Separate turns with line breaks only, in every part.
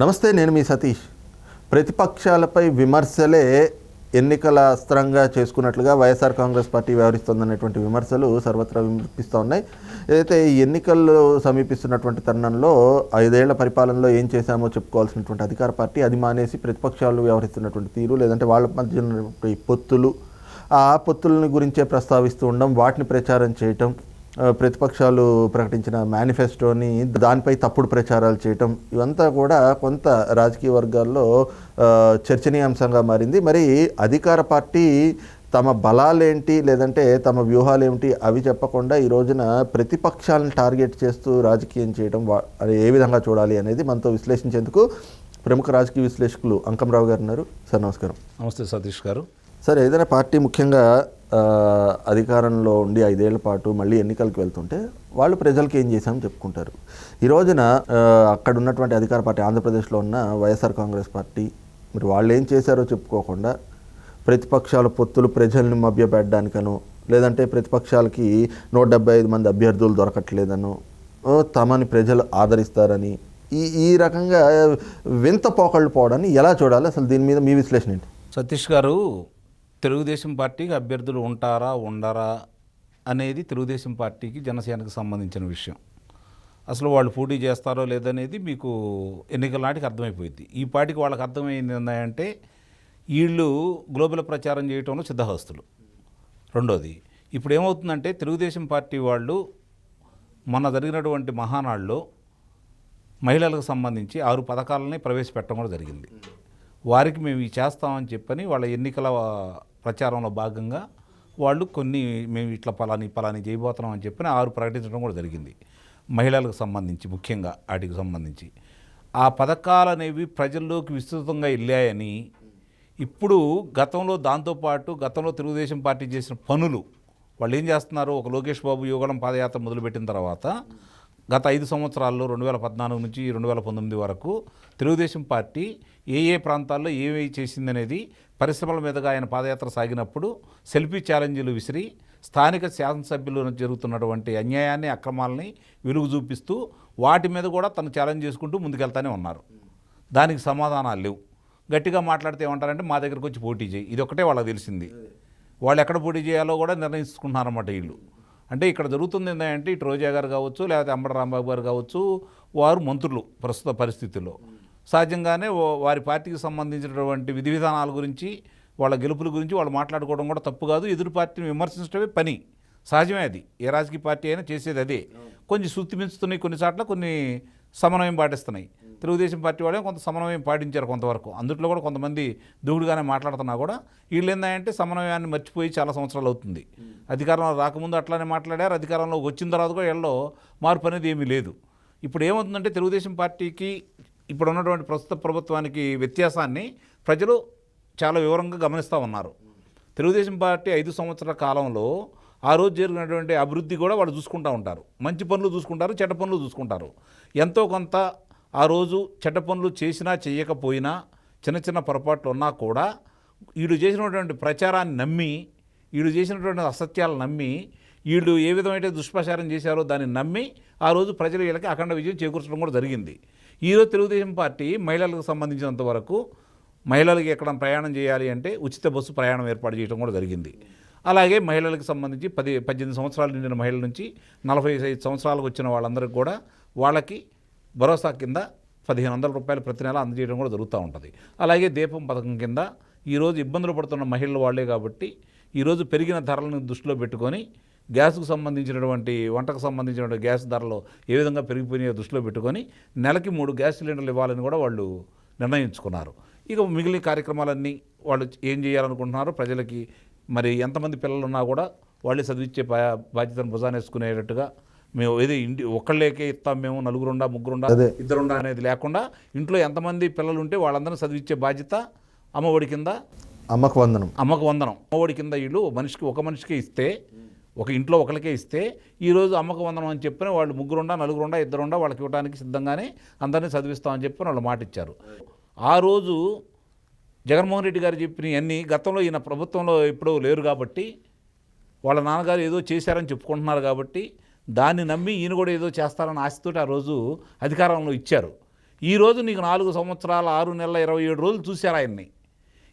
నమస్తే నేను మీ సతీష్. ప్రతిపక్షాలపై విమర్శలే ఎన్నికల అస్త్రంగా చేసుకున్నట్లుగా వైఎస్ఆర్ కాంగ్రెస్ పార్టీ వ్యవహరిస్తుందనేటువంటి విమర్శలు సర్వత్రా వినిపిస్తూ ఉన్నాయి. ఏదైతే ఈ ఎన్నికలు సమీపిస్తున్నటువంటి తరుణంలో ఐదేళ్ళ పరిపాలనలో ఏం చేశామో చెప్పుకోవాల్సినటువంటి అధికార పార్టీ అది మానేసి ప్రతిపక్షాలు వ్యవహరిస్తున్నటువంటి తీరు లేదంటే వాళ్ళ మధ్య ఉన్నటువంటి పొత్తులు ఆ పొత్తులను గురించే ప్రస్తావిస్తూ ఉండడం వాటిని ప్రచారం చేయటం ప్రతిపక్షాలు ప్రకటించిన మేనిఫెస్టోని దానిపై తప్పుడు ప్రచారాలు చేయటం ఇవంతా కూడా కొంత రాజకీయ వర్గాల్లో చర్చనీయాంశంగా మారింది. మరి అధికార పార్టీ తమ బలాలేంటి లేదంటే తమ వ్యూహాలు ఏమిటి అవి చెప్పకుండా ఈ రోజున ప్రతిపక్షాలను టార్గెట్ చేస్తూ రాజకీయం చేయడం ఏ విధంగా చూడాలి అనేది మనతో విశ్లేషించేందుకు ప్రముఖ రాజకీయ విశ్లేషకులు అంకంరావు గారు ఉన్నారు. సార్ నమస్కారం.
నమస్తే సతీష్ గారు.
సార్ ఏదైనా పార్టీ ముఖ్యంగా అధికారంలో ఉండి ఐదేళ్ళ పాటు మళ్ళీ ఎన్నికలకు వెళ్తుంటే వాళ్ళు ప్రజలకు ఏం చేశామని చెప్పుకుంటారు. ఈ రోజున అక్కడ ఉన్నటువంటి అధికార పార్టీ ఆంధ్రప్రదేశ్లో ఉన్న వైఎస్ఆర్ కాంగ్రెస్ పార్టీ మరి వాళ్ళు ఏం చేశారో చెప్పుకోకుండా ప్రతిపక్షాల పొత్తులు ప్రజల్ని మభ్యపెట్టడానికను లేదంటే ప్రతిపక్షాలకి నూట డెబ్బై ఐదు మంది అభ్యర్థులు దొరకట్లేదను ఓ, తమని ప్రజలు ఆదరిస్తారని ఈ ఈ రకంగా వింత పోకళ్ళు పోవడాన్ని ఎలా చూడాలి? అసలు దీని మీద మీ విశ్లేషణ ఏంటి?
సతీష్ గారు తెలుగుదేశం పార్టీకి అభ్యర్థులు ఉంటారా ఉండరా అనేది తెలుగుదేశం పార్టీకి జనసేనకు సంబంధించిన విషయం. అసలు వాళ్ళు పోటీ చేస్తారో లేదనేది మీకు ఎన్నికల నాటికి అర్థమైపోయింది ఈ పార్టీకి వాళ్ళకి అర్థమైంది ఏంటంటే వీళ్ళు గ్లోబల్ ప్రచారం చేయటంలో సిద్ధహస్తులు. రెండోది ఇప్పుడు ఏమవుతుందంటే తెలుగుదేశం పార్టీ వాళ్ళు మొన్న జరిగినటువంటి మహానాడులో మహిళలకు సంబంధించి ఆరు పథకాలని ప్రవేశపెట్టడం కూడా జరిగింది. వారికి మేము ఇవి చేస్తామని చెప్పని వాళ్ళ ఎన్నికల ప్రచారంలో భాగంగా వాళ్ళు కొన్ని మేము ఇట్లా పలాని పలాని చేయబోతున్నాం అని చెప్పని ఆరు ప్రకటించడం కూడా జరిగింది. మహిళలకు సంబంధించి ముఖ్యంగా వాటికి సంబంధించి. ఆ పథకాలు అనేవి ప్రజల్లోకి విస్తృతంగా వెళ్ళాయని ఇప్పుడు గతంలో దాంతోపాటు గతంలో తెలుగుదేశం పార్టీ చేసిన పనులు వాళ్ళు ఏం చేస్తున్నారు? ఒక లోకేష్ బాబు యోగడం పాదయాత్ర మొదలుపెట్టిన తర్వాత గత ఐదు సంవత్సరాల్లో రెండు వేల పద్నాలుగు నుంచి రెండు వేల పంతొమ్మిది వరకు తెలుగుదేశం పార్టీ ఏ ఏ ప్రాంతాల్లో ఏమేమి చేసిందనేది పరిశ్రమల మీదుగా ఆయన పాదయాత్ర సాగినప్పుడు సెల్ఫీ ఛాలెంజ్లు విసిరి స్థానిక శాసనసభ్యులు జరుగుతున్నటువంటి అన్యాయాన్ని అక్రమాలని వెలుగు చూపిస్తూ వాటి మీద కూడా తను ఛాలెంజ్ చేసుకుంటూ ముందుకెళ్తానే ఉన్నారు. దానికి సమాధానాలు లేవు. గట్టిగా మాట్లాడితే ఏమంటారంటే మా దగ్గరకు వచ్చి పోటీ చేయి. ఇది ఒకటే వాళ్ళకి తెలిసింది. వాళ్ళు ఎక్కడ పోటీ చేయాలో కూడా నిర్ణయించుకుంటున్నారన్నమాట వీళ్ళు. అంటే ఇక్కడ జరుగుతుంది ఏంటంటే ఇటు రోజా గారు కావచ్చు లేకపోతే అంబడ రాంబాబు గారు కావచ్చు వారు మంత్రులు ప్రస్తుత పరిస్థితుల్లో. సహజంగానే వారి పార్టీకి సంబంధించినటువంటి విధి విధానాల గురించి వాళ్ళ గెలుపుల గురించి వాళ్ళు మాట్లాడుకోవడం కూడా తప్పు కాదు. ఎదురు పార్టీని విమర్శించడమే పని. సహజమే అది. ఏ రాజకీయ పార్టీ అయినా చేసేది అదే. కొంచెం శృతి మించుతున్నాయి కొన్ని చోట్ల కొన్ని సమన్వయం పాటిస్తున్నాయి. తెలుగుదేశం పార్టీ వాళ్ళే కొంత సమన్వయం పాటించారు కొంతవరకు. అందుట్లో కూడా కొంతమంది దూకుడుగానే మాట్లాడుతున్నా కూడా వీళ్ళు ఏంటంటే సమన్వయాన్ని మర్చిపోయి చాలా సంవత్సరాలు అవుతుంది. అధికారంలో రాకముందు అట్లానే మాట్లాడారు అధికారంలో వచ్చిన తర్వాత కూడా వీళ్ళలో మార్పు అనేది ఏమీ లేదు. ఇప్పుడు ఏమవుతుందంటే తెలుగుదేశం పార్టీకి ఇప్పుడు ఉన్నటువంటి ప్రస్తుత ప్రభుత్వానికి వ్యత్యాసాన్ని ప్రజలు చాలా వివరంగా గమనిస్తూ ఉన్నారు. తెలుగుదేశం పార్టీ ఐదు సంవత్సరాల కాలంలో ఆ రోజు జరిగినటువంటి అభివృద్ధి కూడా వాళ్ళు చూసుకుంటూ ఉంటారు. మంచి పనులు చూసుకుంటారు చెడ్డ పనులు చూసుకుంటారు. ఎంతో కొంత ఆ రోజు చెడ్డ పనులు చేసినా చేయకపోయినా చిన్న చిన్న పొరపాట్లు ఉన్నా కూడా వీడు చేసినటువంటి ప్రచారాన్ని నమ్మి వీడు చేసినటువంటి అసత్యాలు నమ్మి వీళ్ళు ఏ విధమైతే దుష్ప్రచారం చేశారో దాన్ని నమ్మి ఆ రోజు ప్రజలు వీళ్ళకి అఖండ విజయం చేకూర్చడం కూడా జరిగింది. ఈరోజు తెలుగుదేశం పార్టీ మహిళలకు సంబంధించినంత వరకు మహిళలకి ఎక్కడ ప్రయాణం చేయాలి అంటే ఉచిత బస్సు ప్రయాణం ఏర్పాటు చేయడం కూడా జరిగింది. అలాగే మహిళలకు సంబంధించి పది పద్దెనిమిది సంవత్సరాలు నిండిన మహిళల నుంచి నలభై ఐదు సంవత్సరాలకు వచ్చిన వాళ్ళందరికీ కూడా వాళ్ళకి భరోసా కింద పదిహేను వందల రూపాయలు ప్రతి నెల అందజేయడం కూడా జరుగుతూ ఉంటుంది. అలాగే దీపం పథకం కింద ఈరోజు ఇబ్బందులు పడుతున్న మహిళలు వాళ్ళే కాబట్టి ఈరోజు పెరిగిన ధరలను దృష్టిలో పెట్టుకొని గ్యాస్కు సంబంధించినటువంటి వంటకు సంబంధించినటువంటి గ్యాస్ ధరలు ఏ విధంగా పెరిగిపోయినాయో దృష్టిలో పెట్టుకొని నెలకి మూడు గ్యాస్ సిలిండర్లు ఇవ్వాలని కూడా వాళ్ళు నిర్ణయించుకున్నారు. ఇక మిగిలిన కార్యక్రమాలన్నీ వాళ్ళు ఏం చేయాలనుకుంటున్నారో ప్రజలకి మరి ఎంతమంది పిల్లలు ఉన్నా కూడా వాళ్ళే చదివించే బా- బాధ్యతను భుజానేసుకునేటట్టుగా మేము ఏది ఇంటి ఒక్కళ్ళేకే ఇస్తాం మేము నలుగురుండా ముగ్గురుండా. ఇద్దరుండా అనేది లేకుండా ఇంట్లో ఎంతమంది పిల్లలు ఉంటే వాళ్ళందరినీ చదివించే బాధ్యత అమ్మఒడి కింద.
అమ్మకు వందనం.
అమ్మకు వందనం. అమ్మఒడి కింద వీళ్ళు మనిషికి ఒక మనిషికే ఇస్తే ఒక ఇంట్లో ఒకరికే ఇస్తే ఈరోజు అమ్మకు వందనం అని చెప్పిన వాళ్ళు ముగ్గురుండా నలుగురుండా ఇద్దరుండా వాళ్ళకి ఇవ్వడానికి సిద్ధంగానే అందరినీ చదివిస్తామని చెప్పి వాళ్ళు మాట ఇచ్చారు ఆ రోజు జగన్మోహన్ రెడ్డి గారు చెప్పిన అన్నీ గతంలో ఈయన ప్రభుత్వంలో ఎప్పుడూ లేరు కాబట్టి వాళ్ళ నాన్నగారు ఏదో చేశారని చెప్పుకుంటున్నారు కాబట్టి దాన్ని నమ్మి ఈయన కూడా ఏదో చేస్తారని ఆశతో ఆ రోజు అధికారంలో ఇచ్చారు. ఈరోజు నీకు నాలుగు సంవత్సరాల ఆరు నెలల ఇరవై ఏడు రోజులు చూశారు ఆయన్ని.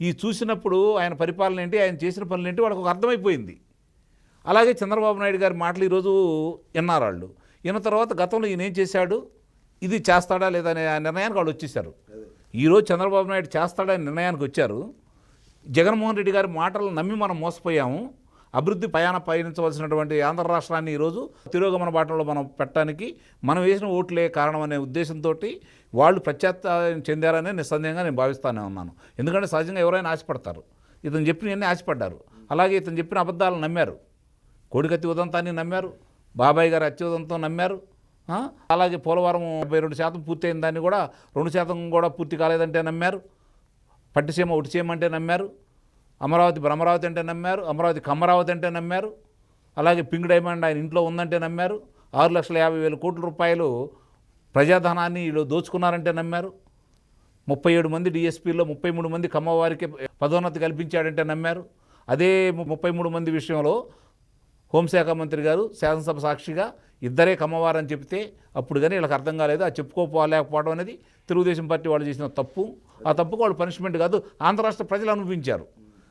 ఈ చూసినప్పుడు ఆయన పరిపాలన ఏంటి ఆయన చేసిన పనులు ఏంటి వాళ్ళకి ఒక అర్థమైపోయింది. అలాగే చంద్రబాబు నాయుడు గారి మాటలు ఈరోజు విన్నారు వాళ్ళు విన్న తర్వాత గతంలో ఈయన ఏం చేశాడు? ఇది చేస్తాడా లేదా అనే నిర్ణయానికి వాళ్ళు వచ్చేసారు ఈరోజు చంద్రబాబు నాయుడు చేస్తాడనే నిర్ణయానికి వచ్చారు. జగన్మోహన్ రెడ్డి గారి మాటలు నమ్మి మనం మోసపోయాము. అభివృద్ధి పయాన పయనించవలసినటువంటి ఆంధ్ర రాష్ట్రాన్ని ఈరోజు తిరోగమన బాటంలో మనం పెట్టడానికి మనం వేసిన ఓట్లే కారణం అనే ఉద్దేశంతో వాళ్ళు ప్రత్యాత్తాయం చెందారనే నిస్సందేహంగా నేను భావిస్తానే ఉన్నాను. ఎందుకంటే సహజంగా ఎవరైనా ఆశపడతారు. ఇతను చెప్పినవన్నీ ఆశపడ్డారు. అలాగే ఇతను చెప్పిన అబద్ధాలను నమ్మారు. కోడికత్తి ఉదంతాన్ని నమ్మారు. బాబాయ్ గారి అత్యుదంతం నమ్మారు. అలాగే పోలవరం డెబ్బై రెండు శాతం పూర్తయిన దాన్ని కూడా రెండు శాతం కూడా పూర్తి కాలేదంటే నమ్మారు. పట్టిసీమ ఒకటి చేయమంటే నమ్మారు. అమరావతి భ్రమరావతి అంటే నమ్మారు అమరావతి కమ్మరావతి అంటే నమ్మారు అలాగే పింక్ డైమండ్ ఆయన ఇంట్లో ఉందంటే నమ్మారు ఆరు లక్షల యాభై వేల కోట్ల రూపాయలు ప్రజాధనాన్ని వీళ్ళు దోచుకున్నారంటే నమ్మారు ముప్పై ఏడు మంది డిఎస్పీలో ముప్పై మూడు మంది కమ్మవారికి పదోన్నతి కల్పించాడంటే నమ్మారు. అదే ముప్పై మూడు మంది విషయంలో హోంశాఖ మంత్రి గారు శాసనసభ సాక్షిగా ఇద్దరే కమ్మవారని చెప్తే అప్పుడు కానీ వీళ్ళకి అర్థం కాలేదు. ఆ చెప్పుకోపోలేకపోవడం అనేది తెలుగుదేశం పార్టీ వాళ్ళు చేసిన తప్పు. ఆ తప్పుకు వాళ్ళు పనిష్మెంట్ కాదు ఆంధ్ర రాష్ట్ర ప్రజలు అనుభవించారు.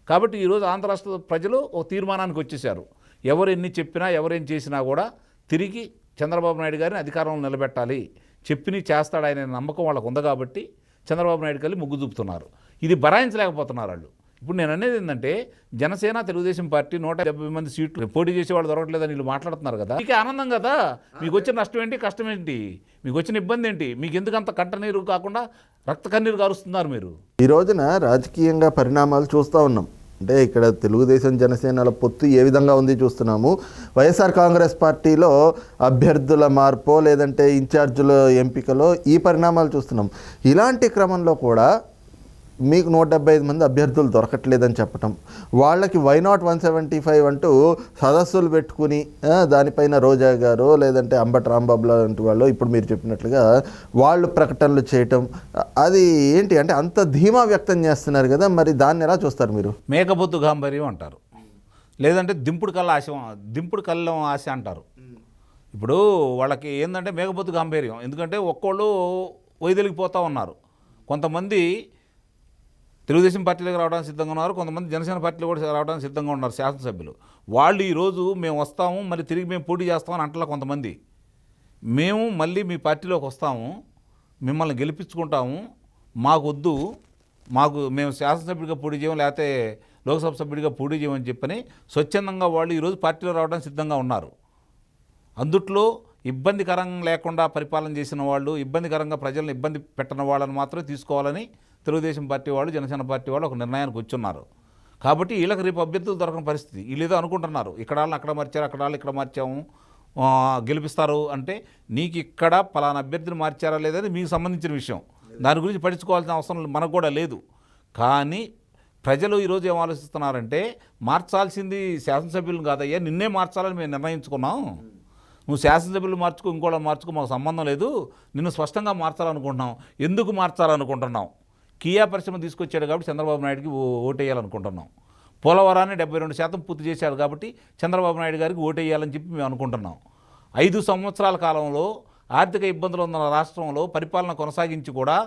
కాబట్టి ఈరోజు ఆంధ్ర రాష్ట్ర ప్రజలు ఒక తీర్మానానికి వచ్చేసారు ఎవరు ఎన్ని చెప్పినా ఎవరేం చేసినా కూడా తిరిగి చంద్రబాబు నాయుడు గారిని అధికారంలో నిలబెట్టాలి. చెప్పిని చేస్తాడు నమ్మకం వాళ్ళకు ఉంది కాబట్టి చంద్రబాబు నాయుడు కలిసి ముగ్గు చూపుతున్నారు. ఇది బరాయించలేకపోతున్నారు వాళ్ళు. ఇప్పుడు నేను అనేది ఏంటంటే జనసేన తెలుగుదేశం పార్టీ నూట డెబ్బై మంది సీట్లు పోటీ చేసే వాళ్ళు దొరకట్లేదని వీళ్ళు మాట్లాడుతున్నారు కదా. మీకు ఆనందం కదా? మీకు వచ్చిన నష్టం ఏంటి కష్టం ఏంటి? మీకు వచ్చిన ఇబ్బంది ఏంటి? మీకు ఎందుకు అంత కంటనీరు కాకుండా రక్త కన్నీరు కారుస్తున్నారు మీరు?
ఈ రోజున రాజకీయంగా పరిణామాలు చూస్తూ ఉన్నాం. అంటే ఇక్కడ తెలుగుదేశం జనసేనల పొత్తు ఏ విధంగా ఉంది చూస్తున్నాము. వైఎస్ఆర్ కాంగ్రెస్ పార్టీలో అభ్యర్థుల మార్పో లేదంటే ఇన్ఛార్జుల ఎంపికలో ఈ పరిణామాలు చూస్తున్నాం. ఇలాంటి క్రమంలో కూడా మీకు నూట డెబ్బై ఐదు మంది అభ్యర్థులు దొరకట్లేదని చెప్పటం. వాళ్ళకి why not one seventy five అంటూ సదస్సులు పెట్టుకుని దానిపైన రోజా గారు లేదంటే అంబట్ రాంబాబు లాంటి వాళ్ళు ఇప్పుడు మీరు చెప్పినట్లుగా వాళ్ళు ప్రకటనలు చేయటం. అది ఏంటి అంటే అంత ధీమా వ్యక్తం చేస్తున్నారు కదా మరి దాన్ని ఎలా చూస్తారు మీరు?
మేకబొత్తు గాంభీర్యం అంటారు. లేదంటే దింపుడు కళ్ళ ఆశ దింపుడు కళ్ళం ఆశ అంటారు. ఇప్పుడు వాళ్ళకి ఏంటంటే మేకబొత్తు గాంభీర్యం. ఎందుకంటే ఒక్కోళ్ళు వైదొలిగిపోతూ ఉన్నారు. కొంతమంది తెలుగుదేశం పార్టీలోకి రావడానికి సిద్ధంగా ఉన్నారు. కొంతమంది జనసేన పార్టీలో కూడా రావడానికి సిద్ధంగా ఉన్నారు శాసనసభ్యులు. వాళ్ళు ఈరోజు మేము వస్తాము మళ్ళీ తిరిగి మేము పోటీ చేస్తామని అంటలా కొంతమంది. మేము మళ్ళీ మీ పార్టీలోకి వస్తాము మిమ్మల్ని గెలిపించుకుంటాము. మాకొద్దు మాకు మేము శాసనసభ్యుడిగా పోటీ చేయము లేకపోతే లోక్సభ సభ్యుడిగా పోటీ చేయమని చెప్పని స్వచ్ఛందంగా వాళ్ళు ఈరోజు పార్టీలో రావడానికి సిద్ధంగా ఉన్నారు. అందుట్లో ఇబ్బందికరం లేకుండా పరిపాలన చేసిన వాళ్ళు ఇబ్బందికరంగా ప్రజలను ఇబ్బంది పెట్టిన వాళ్ళని మాత్రమే తీసుకోవాలని తెలుగుదేశం పార్టీ వాళ్ళు జనసేన పార్టీ వాళ్ళు ఒక నిర్ణయానికి వచ్చున్నారు. కాబట్టి వీళ్ళకి రేపు అభ్యర్థులు దొరకని పరిస్థితి. వీళ్ళేదో అనుకుంటున్నారు. ఇక్కడ వాళ్ళని అక్కడ మార్చారు అక్కడ వాళ్ళు ఇక్కడ మార్చాము గెలిపిస్తారు అంటే నీకు ఇక్కడ పలానా అభ్యర్థిని మార్చారా లేదని మీకు సంబంధించిన విషయం. దాని గురించి పట్టించుకోవాల్సిన అవసరం మనకు కూడా లేదు. కానీ ప్రజలు ఈరోజు ఏం ఆలోచిస్తున్నారంటే మార్చాల్సింది శాసనసభ్యులు కాదయ్యా నిన్నే మార్చాలని మేము నిర్ణయించుకున్నాం. నువ్వు శాసనసభ్యులు మార్చుకో ఇంకోళ్ళని మార్చుకో మాకు సంబంధం లేదు. నిన్ను స్పష్టంగా మార్చాలనుకుంటున్నాం. ఎందుకు మార్చాలనుకుంటున్నాం? కియా పరిశ్రమ తీసుకొచ్చాడు కాబట్టి చంద్రబాబు నాయుడుకి ఓటేయాలనుకుంటున్నాం. పోలవరాన్ని డెబ్బై రెండు శాతం పూర్తి చేశాడు కాబట్టి చంద్రబాబు నాయుడు గారికి ఓటేయాలని చెప్పి మేము అనుకుంటున్నాం. ఐదు సంవత్సరాల కాలంలో ఆర్థిక ఇబ్బందులు ఉన్న రాష్ట్రంలో పరిపాలన కొనసాగించి కూడా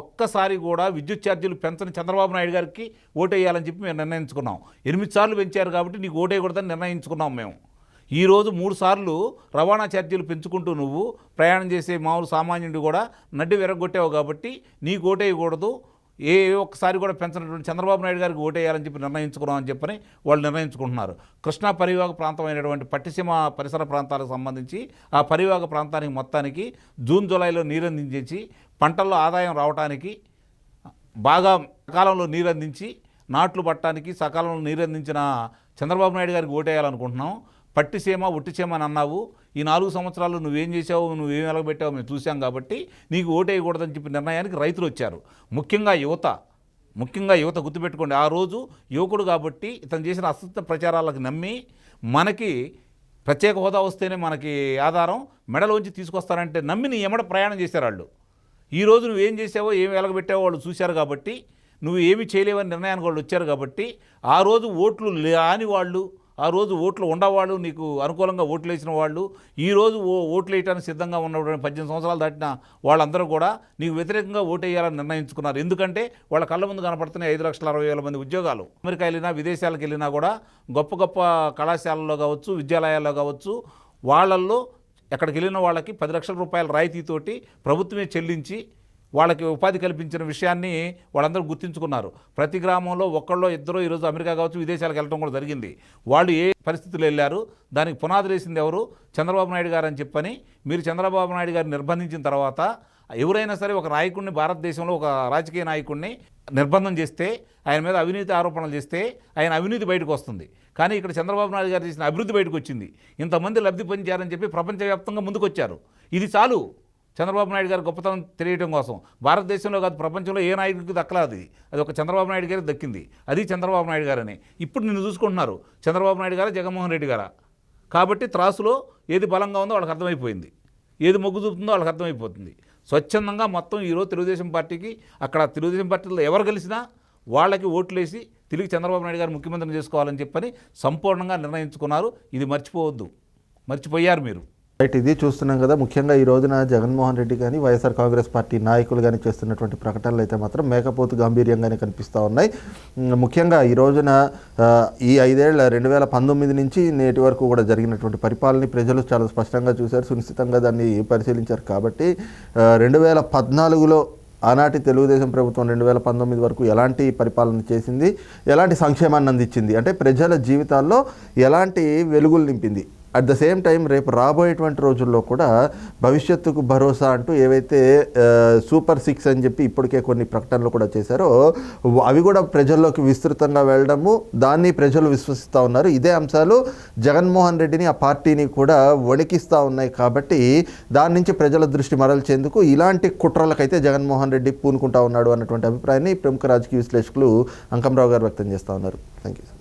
ఒక్కసారి కూడా విద్యుత్ ఛార్జీలు పెంచని చంద్రబాబు నాయుడు గారికి ఓటేయాలని చెప్పి మేము నిర్ణయించుకున్నాం. ఎనిమిది సార్లు పెంచారు కాబట్టి నీకు ఓటేయకూడదని నిర్ణయించుకున్నాం మేము. ఈరోజు మూడు సార్లు రవాణా ఛార్జీలు పెంచుకుంటూ నువ్వు ప్రయాణం చేసే మామూలు సామాన్యుడు కూడా నడ్డి విరగొట్టావు కాబట్టి నీకు ఓటేయకూడదు ఏ ఒక్కసారి కూడా పెంచినటువంటి చంద్రబాబు నాయుడు గారికి ఓటేయాలని చెప్పి నిర్ణయించుకున్నాం అని చెప్పని వాళ్ళు నిర్ణయించుకుంటున్నారు. కృష్ణా పరివాహక ప్రాంతమైనటువంటి పట్టిసీమ పరిసర ప్రాంతాలకు సంబంధించి ఆ పరివాహక ప్రాంతానికి మొత్తానికి జూన్ జూలైలో నీరందించేసి పంటల్లో ఆదాయం రావడానికి బాగా సకాలంలో నీరందించి నాట్లు పట్టడానికి సకాలంలో నీరు అందించిన చంద్రబాబు నాయుడు గారికి ఓటేయాలనుకుంటున్నాం. పట్టిసీమ ఒట్టిసీమ అని అన్నావు. ఈ నాలుగు సంవత్సరాలు నువ్వేం చేసావు నువ్వేం వెలగబెట్టావు మేము చూసాం కాబట్టి నీకు ఓటేయకూడదని చెప్పి నిర్ణయానికి రైతులు వచ్చారు. ముఖ్యంగా యువత ముఖ్యంగా యువత గుర్తుపెట్టుకోండి. ఆ రోజు యువకుడు కాబట్టి ఇతను చేసిన అసత్య ప్రచారాలకు నమ్మి మనకి ప్రత్యేక హోదా వస్తేనే మనకి ఆధారం మెడలోంచి తీసుకొస్తారంటే నమ్మి నీ ఎమడ ప్రయాణం చేశారు వాళ్ళు. ఈ రోజు నువ్వేం చేసావో ఏమి వెలగబెట్టావో వాళ్ళు చూశారు కాబట్టి నువ్వు ఏమి చేయలేవని నిర్ణయానికి వాళ్ళు వచ్చారు కాబట్టి ఆ రోజు ఓట్లు లేని వాళ్ళు ఆ రోజు ఓట్లు ఉండవాళ్ళు నీకు అనుకూలంగా ఓట్లు వేసిన వాళ్ళు ఈరోజు ఓ ఓట్లు వేయడానికి సిద్ధంగా ఉన్నటువంటి పద్దెనిమిది సంవత్సరాలు దాటిన వాళ్ళందరూ కూడా నీకు వ్యతిరేకంగా ఓటు వేయాలని నిర్ణయించుకున్నారు. ఎందుకంటే వాళ్ళ కళ్ళ ముందు కనపడుతున్నాయి ఐదు లక్షల అరవై వేల మంది ఉద్యోగాలు. అమెరికా వెళ్ళినా విదేశాలకు వెళ్ళినా కూడా గొప్ప గొప్ప కళాశాలల్లో కావచ్చు విద్యాలయాల్లో కావచ్చు వాళ్ళల్లో ఎక్కడికి వెళ్ళిన వాళ్ళకి పది లక్షల రూపాయల రాయితీతోటి ప్రభుత్వమే చెల్లించి వాళ్ళకి ఉపాధి కల్పించిన విషయాన్ని వాళ్ళందరూ గుర్తించుకున్నారు. ప్రతి గ్రామంలో ఒక్కళ్ళో ఇద్దరు ఈరోజు అమెరికా కావచ్చు విదేశాలకు వెళ్ళడం కూడా జరిగింది. వాళ్ళు ఏ పరిస్థితులు వెళ్ళారు దానికి పునాదులు వేసింది ఎవరు చంద్రబాబు నాయుడు గారు అని చెప్పని మీరు చంద్రబాబు నాయుడు గారిని నిర్బంధించిన తర్వాత ఎవరైనా సరే ఒక నాయకుడిని భారతదేశంలో ఒక రాజకీయ నాయకుడిని నిర్బంధం చేస్తే ఆయన మీద అవినీతి ఆరోపణలు చేస్తే ఆయన అవినీతి బయటకు వస్తుంది. కానీ ఇక్కడ చంద్రబాబు నాయుడు గారు చేసిన అభివృద్ధి బయటకు వచ్చింది. ఇంతమంది లబ్ధి పొందారని చెప్పి ప్రపంచవ్యాప్తంగా ముందుకొచ్చారు. ఇది చాలు. చంద్రబాబు నాయుడు గారి గొప్పతనం తెలియడం కోసం. భారతదేశంలో కాదు ప్రపంచంలో ఏ నాయకుడికి దక్కలేదు అది. అది ఒక చంద్రబాబు నాయుడు గారికి దక్కింది. అది చంద్రబాబు నాయుడు గారని. ఇప్పుడు నిన్ను చూసుకుంటున్నారు. చంద్రబాబు నాయుడు గారా జగన్మోహన్ రెడ్డి గారా? కాబట్టి త్రాసులో ఏది బలంగా ఉందో వాళ్ళకి అర్థమైపోయింది. ఏది మొగ్గు చూపుతుందో వాళ్ళకి అర్థమైపోతుంది. స్వచ్ఛందంగా మొత్తం ఈరోజు తెలుగుదేశం పార్టీకి అక్కడ తెలుగుదేశం పార్టీలో ఎవరు గెలిచినా వాళ్ళకి ఓట్లేసి తిరిగి చంద్రబాబు నాయుడు గారు ముఖ్యమంత్రిని చేసుకోవాలని చెప్పని సంపూర్ణంగా నిర్ణయించుకున్నారు. ఇది మర్చిపోవద్దు. మర్చిపోయారు మీరు.
రైట్ ఇది చూస్తున్నాం కదా ముఖ్యంగా ఈ రోజున జగన్మోహన్ రెడ్డి కానీ వైఎస్ఆర్ కాంగ్రెస్ పార్టీ నాయకులు కానీ చేస్తున్నటువంటి ప్రకటనలు అయితే మాత్రం మేకపోతు గాంభీర్యంగానే కనిపిస్తూ ఉన్నాయి. ముఖ్యంగా ఈ రోజున ఈ ఐదేళ్ళ రెండు వేల పంతొమ్మిది నుంచి నేటి వరకు కూడా జరిగినటువంటి పరిపాలన ప్రజలు చాలా స్పష్టంగా చూశారు సునిశ్చితంగా దాన్ని పరిశీలించారు కాబట్టి రెండు వేల పద్నాలుగులో ఆనాటి తెలుగుదేశం ప్రభుత్వం రెండు వేల పంతొమ్మిది వరకు ఎలాంటి పరిపాలన చేసింది ఎలాంటి సంక్షేమాన్ని అందించింది అంటే ప్రజల జీవితాల్లో ఎలాంటి వెలుగులు నింపింది. అట్ ద సేమ్ టైం రేపు రాబోయేటువంటి రోజుల్లో కూడా భవిష్యత్తుకు భరోసా అంటూ ఏవైతే సూపర్ సిక్స్ అని చెప్పి ఇప్పటికే కొన్ని ప్రకటనలు కూడా చేశారో అవి కూడా ప్రజల్లోకి విస్తృతంగా వెళ్ళడము దాన్ని ప్రజలు విశ్వసిస్తూ ఉన్నారు. ఇదే అంశాలు జగన్మోహన్ రెడ్డిని ఆ పార్టీని కూడా వణికిస్తూ ఉన్నాయి కాబట్టి దాని నుంచి ప్రజల దృష్టి మరల్చేందుకు ఇలాంటి కుట్రలకైతే జగన్మోహన్ రెడ్డి పూనుకుంటా ఉన్నాడు అన్నటువంటి అభిప్రాయాన్ని ప్రముఖ రాజకీయ విశ్లేషకులు అంకంరావు గారు వ్యక్తం చేస్తూ ఉన్నారు. Thank you